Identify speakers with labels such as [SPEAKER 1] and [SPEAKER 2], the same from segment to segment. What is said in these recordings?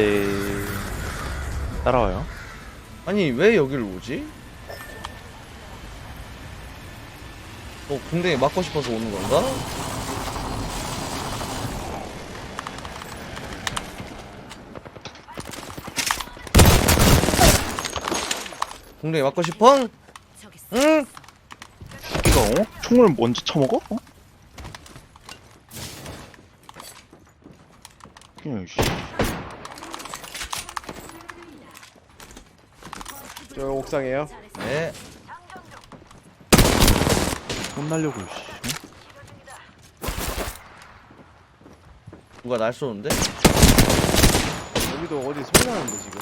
[SPEAKER 1] 있는데 따라와요.
[SPEAKER 2] 아니 왜 여기를 오지? 어 궁뎅이 맞고 싶어서 오는 건가? 궁뎅이 맞고 싶어? 응?
[SPEAKER 1] 이거 어? 총을 먼저 쳐먹어? 어? 그냥 씨.
[SPEAKER 3] 저 옥상에요.
[SPEAKER 2] 네
[SPEAKER 1] 혼날려고 씨. 응?
[SPEAKER 2] 누가 날 쏘는데?
[SPEAKER 3] 여기도 어디 소리 나는데 지금.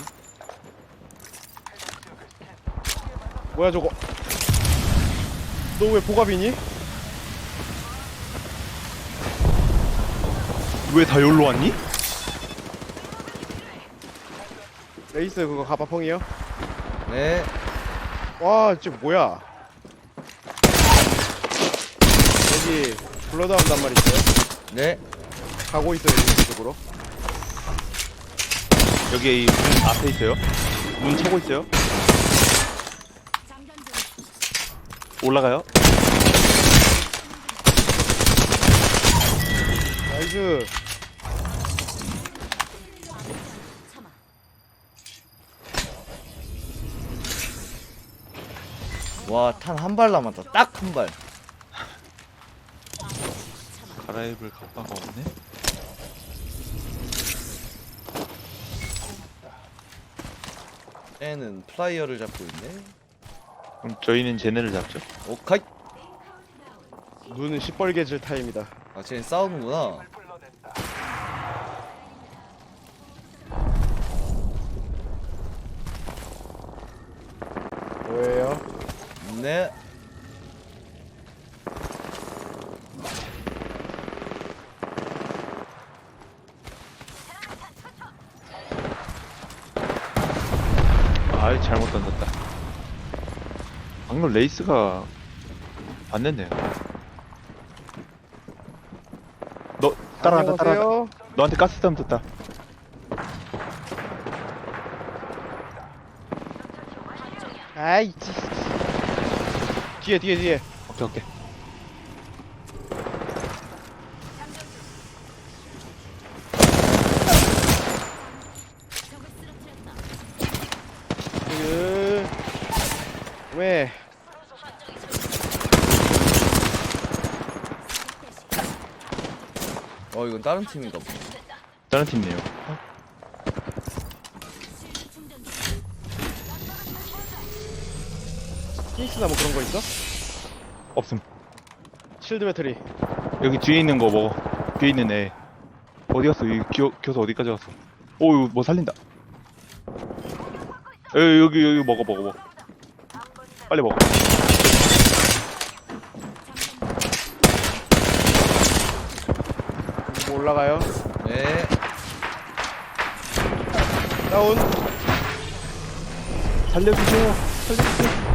[SPEAKER 3] 뭐야 저거? 너 왜 보갑이니?
[SPEAKER 1] 왜 다 여기로 왔니?
[SPEAKER 3] 레이스 그거 가바펑이요?
[SPEAKER 2] 네
[SPEAKER 3] 와, 저 뭐야? 여기 블러드함 단말 있어요?
[SPEAKER 2] 네.
[SPEAKER 3] 가고 있어요 이쪽으로.
[SPEAKER 1] 여기 문 앞에 있어요. 문 차고 있어요. 올라가요.
[SPEAKER 3] 나이스.
[SPEAKER 2] 와 탄 한 발 남았다 딱 한발
[SPEAKER 1] 갈아입을 갑바가 없네.
[SPEAKER 2] 쟤는 플라이어를 잡고 있네
[SPEAKER 1] 그럼 저희는 쟤네를 잡죠.
[SPEAKER 2] 오카이
[SPEAKER 3] 눈은 시뻘개질 타임이다.
[SPEAKER 2] 아 쟤는 싸우는구나
[SPEAKER 3] 뭐예요?
[SPEAKER 2] 네
[SPEAKER 1] 아이 잘못 던졌다. 방금 레이스가 안 됐네요. 너 따라간다 따라간다.
[SPEAKER 3] 안녕하세요.
[SPEAKER 1] 너한테 가스덤 떴다.
[SPEAKER 3] 아이 찌. 뒤에 뒤에 뒤에.
[SPEAKER 1] 오케이 오케이.
[SPEAKER 3] 그... 왜?
[SPEAKER 2] 어 이건 다른 팀인가 보다
[SPEAKER 1] 다른 팀네요.
[SPEAKER 3] 피닉스나 뭐 그런 거 있어?
[SPEAKER 1] 없음.
[SPEAKER 3] 실드 배터리.
[SPEAKER 1] 여기 뒤에 있는 거 먹어. 뒤에 있는 애. 어디 갔어? 여기 기어, 기어서 어디까지 갔어? 오, 이거 뭐 살린다. 여기, 여기, 여기 먹어, 먹어, 먹어. 빨리 먹어.
[SPEAKER 3] 뭐 올라가요?
[SPEAKER 2] 네
[SPEAKER 3] 다운.
[SPEAKER 1] 살려주세요. 살려주세요.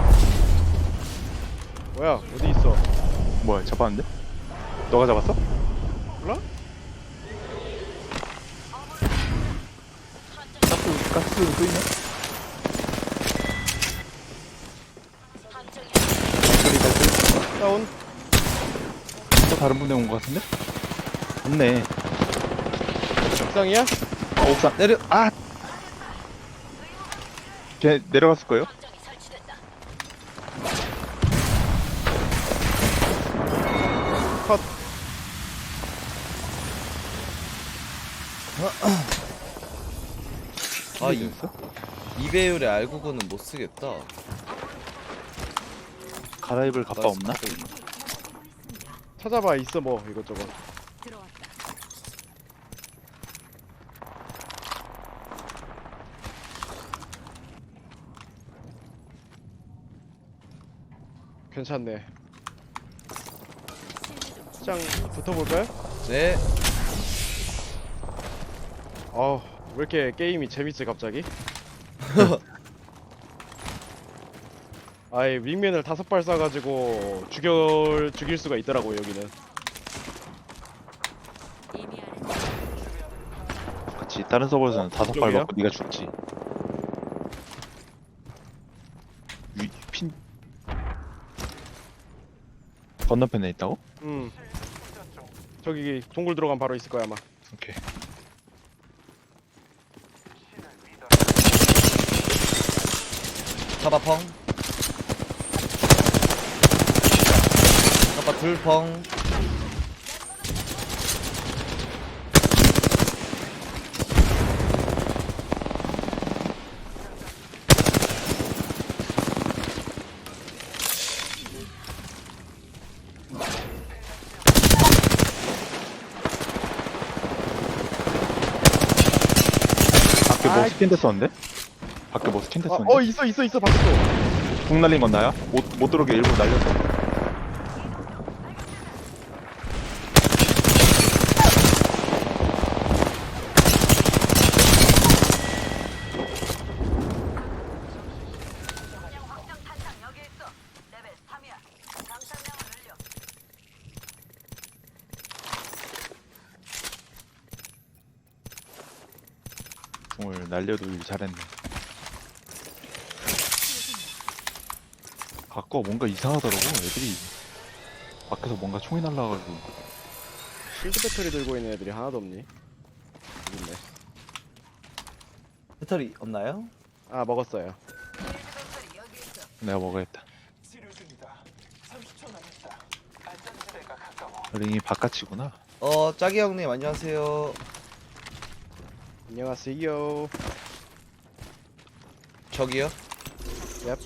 [SPEAKER 3] 뭐야? 어디 있어?
[SPEAKER 1] 뭐야, 잡았는데? 너가 잡았어?
[SPEAKER 3] 몰라?
[SPEAKER 1] 가스, 가스 또 있나? 발소리, 발소리.
[SPEAKER 3] 다운.
[SPEAKER 1] 또 다른 분에 온 것 같은데? 없네.
[SPEAKER 3] 옥상이야?
[SPEAKER 1] 어, 옥상.
[SPEAKER 2] 내려
[SPEAKER 1] 아! 걔 내려갔을 거예요?
[SPEAKER 3] 컷.
[SPEAKER 2] 아 이,
[SPEAKER 1] 있어?
[SPEAKER 2] 이배율의 알구구는 못 쓰겠다
[SPEAKER 1] 갈아입을 갑바 없나?
[SPEAKER 3] 찾아봐 있어 뭐 이것저것. 괜찮네. 짱 붙어볼까요?
[SPEAKER 2] 네
[SPEAKER 3] 어우 왜 이렇게 게임이 재밌지 갑자기? 아이 윙맨을 다섯 발 쏴가지고 죽여 죽일 수가 있더라고 여기는.
[SPEAKER 1] 그렇지 다른 서버에서는 다섯 발
[SPEAKER 3] 이쪽이요?
[SPEAKER 1] 맞고 네가 죽지 위, 핀 건너편에 있다고?
[SPEAKER 3] 음. 저기 동굴 들어가면 바로 있을 거야 아마.
[SPEAKER 1] 오케이.
[SPEAKER 2] 사바펑. 사바 둘 펑
[SPEAKER 1] 밖에 뭐. 스캔 됐었는데? 밖에 뭐 스캔
[SPEAKER 3] 아,
[SPEAKER 1] 됐었는데?
[SPEAKER 3] 어 있어 있어 있어 봤어.
[SPEAKER 1] 국 날린 건 나야? 못, 못 들어오게 일부러 날렸어 오늘 날려도 일 잘했네 바꿔 뭔가 이상하더라고 애들이 밖에서 뭔가 총이 날라가지고
[SPEAKER 3] 실드 배터리 들고 있는 애들이 하나도 없니? 있네.
[SPEAKER 2] 배터리 없나요?
[SPEAKER 3] 아 먹었어요.
[SPEAKER 1] 내가 먹어야겠다 링이 바깥이구나
[SPEAKER 2] 어 짜기 형님 안녕하세요
[SPEAKER 3] 안녕하세요.
[SPEAKER 2] 저기요
[SPEAKER 3] 얍.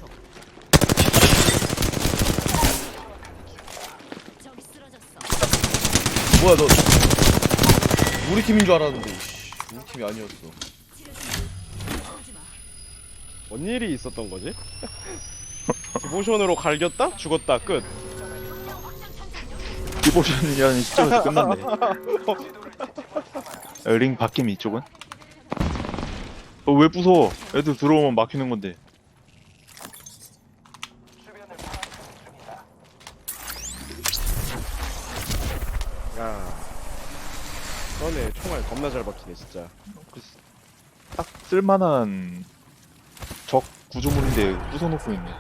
[SPEAKER 4] 쓰러졌어.
[SPEAKER 2] 뭐야 너 우리 팀인 줄 알았는데 씨, 우리 팀이 아니었어
[SPEAKER 4] 마.
[SPEAKER 3] 뭔 일이 있었던 거지? 디보션으로 갈겼다? 죽었다 끝.
[SPEAKER 1] 디보션이라는 시점에서 끝났네 야, 링 바뀜 이쪽은? 어, 왜 부숴? 애들 들어오면 막히는 건데
[SPEAKER 3] 야. 너네 총알 겁나 잘 박히네 진짜.
[SPEAKER 1] 딱 쓸만한 적 구조물인데 부숴놓고 있네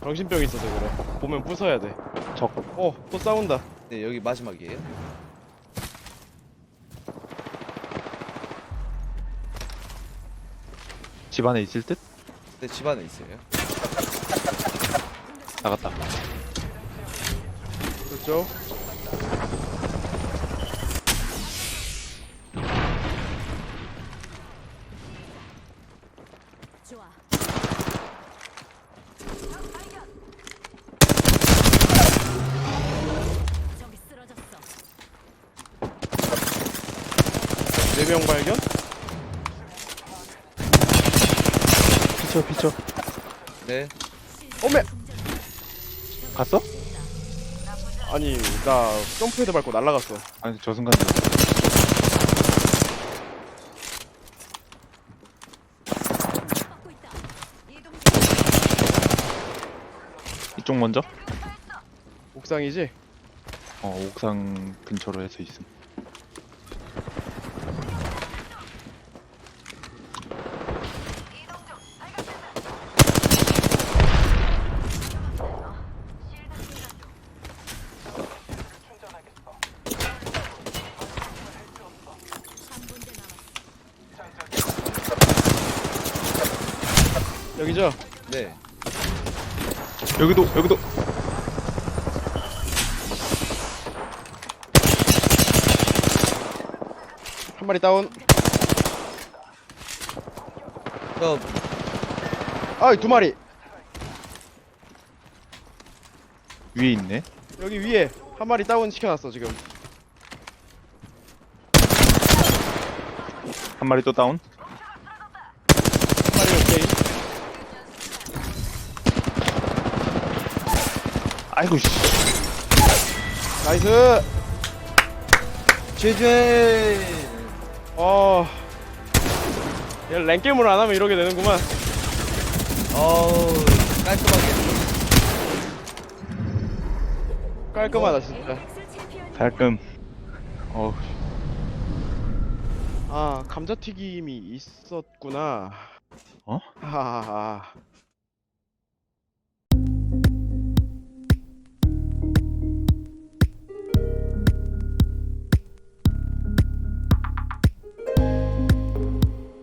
[SPEAKER 3] 정신병 있어서 그래. 보면 부숴야 돼.
[SPEAKER 1] 적
[SPEAKER 3] 어, 또 싸운다.
[SPEAKER 2] 네 여기 마지막이에요
[SPEAKER 1] 집 안에 있을 듯?
[SPEAKER 2] 네 집 안에 있어요
[SPEAKER 1] 나갔다
[SPEAKER 3] 그렇죠?
[SPEAKER 4] 좋아. 저기 쓰러졌어.
[SPEAKER 3] 네명 발 견?
[SPEAKER 1] 피쳐 피쳐
[SPEAKER 2] 네
[SPEAKER 3] 어메!
[SPEAKER 1] 갔어?
[SPEAKER 3] 아니, 나 점프헤드 밟고 날아갔어.
[SPEAKER 1] 아니 저 순간 이쪽 먼저?
[SPEAKER 3] 옥상이지?
[SPEAKER 1] 어 옥상 근처로 해서 있음
[SPEAKER 3] 여기죠?
[SPEAKER 2] 네.
[SPEAKER 1] 여기도 여기도
[SPEAKER 3] 한 마리 다운.
[SPEAKER 2] 저
[SPEAKER 3] 아, 두 마리.
[SPEAKER 1] 위에 있네
[SPEAKER 3] 여기 위에 한 마리 다운 시켜놨어 지금.
[SPEAKER 1] 한 마리 또 다운
[SPEAKER 3] 한 마리 오케이.
[SPEAKER 1] 아이고 씨
[SPEAKER 3] 나이스.
[SPEAKER 2] 제제
[SPEAKER 3] 어. 얘 랭게임을 안 하면 이러게 되는구만.
[SPEAKER 2] 어우 깔끔하게
[SPEAKER 3] 깔끔하다 진짜.
[SPEAKER 1] 달끔 어우
[SPEAKER 3] 아 감자튀김이 있었구나
[SPEAKER 1] 어?
[SPEAKER 3] 하하하